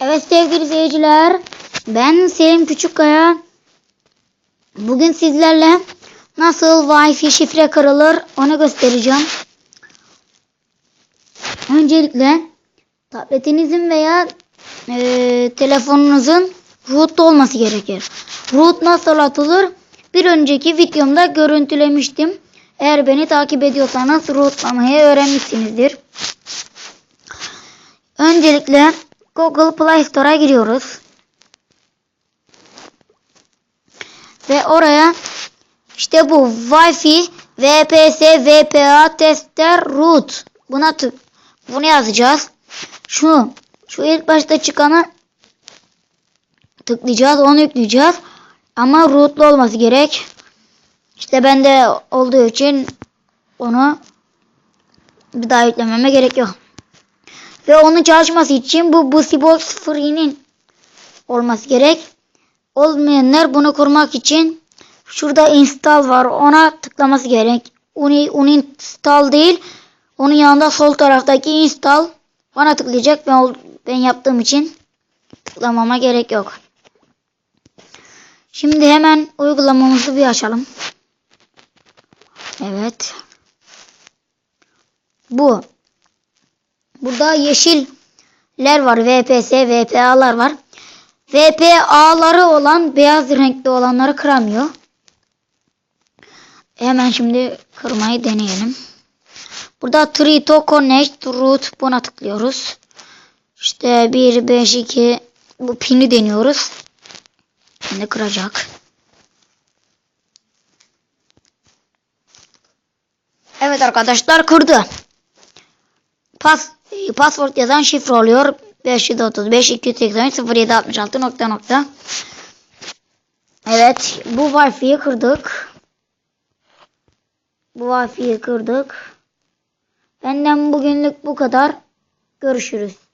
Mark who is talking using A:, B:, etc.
A: Evet sevgili izleyiciler. Ben Selim Küçükkaya. Bugün sizlerle nasıl Wi-Fi şifre kırılır onu göstereceğim. Öncelikle tabletinizin veya e, telefonunuzun root olması gerekir. Root nasıl atılır? Bir önceki videomda görüntülemiştim. Eğer beni takip ediyorsanız rootlamayı öğrenmişsinizdir. Öncelikle Google Play Store'a giriyoruz. Ve oraya işte bu Wi-Fi VPS VPA tester root buna tık bunu yazacağız. Şu şu ilk başta çıkanı tıklayacağız, onu yükleyeceğiz. Ama rootlu olması gerek. İşte bende olduğu için onu bir daha yüklememe gerek yok. Ve onun çalışması için bu Busybox Free'nin olması gerek. Olmayanlar bunu kurmak için şurada install var. Ona tıklaması gerek. Uni, uninstall değil. Onun yanında sol taraftaki install. Ona tıklayacak. Ben, ben yaptığım için tıklamama gerek yok. Şimdi hemen uygulamamızı bir açalım. Evet. Bu. Burada yeşiller var. VPS, VPA'lar var. VPA'ları olan beyaz renkli olanları kıramıyor. Hemen şimdi kırmayı deneyelim. Burada Tree to Connect Root buna tıklıyoruz. İşte 1, 5, 2 bu pini deniyoruz. Şimdi kıracak. Evet arkadaşlar kırdı. Pas, password yazan şifre oluyor. 535 283 0766 nokta nokta. Evet bu Wi-Fi'yi kırdık. Bu Wi-Fi'yi kırdık. Benden bugünlük bu kadar. Görüşürüz.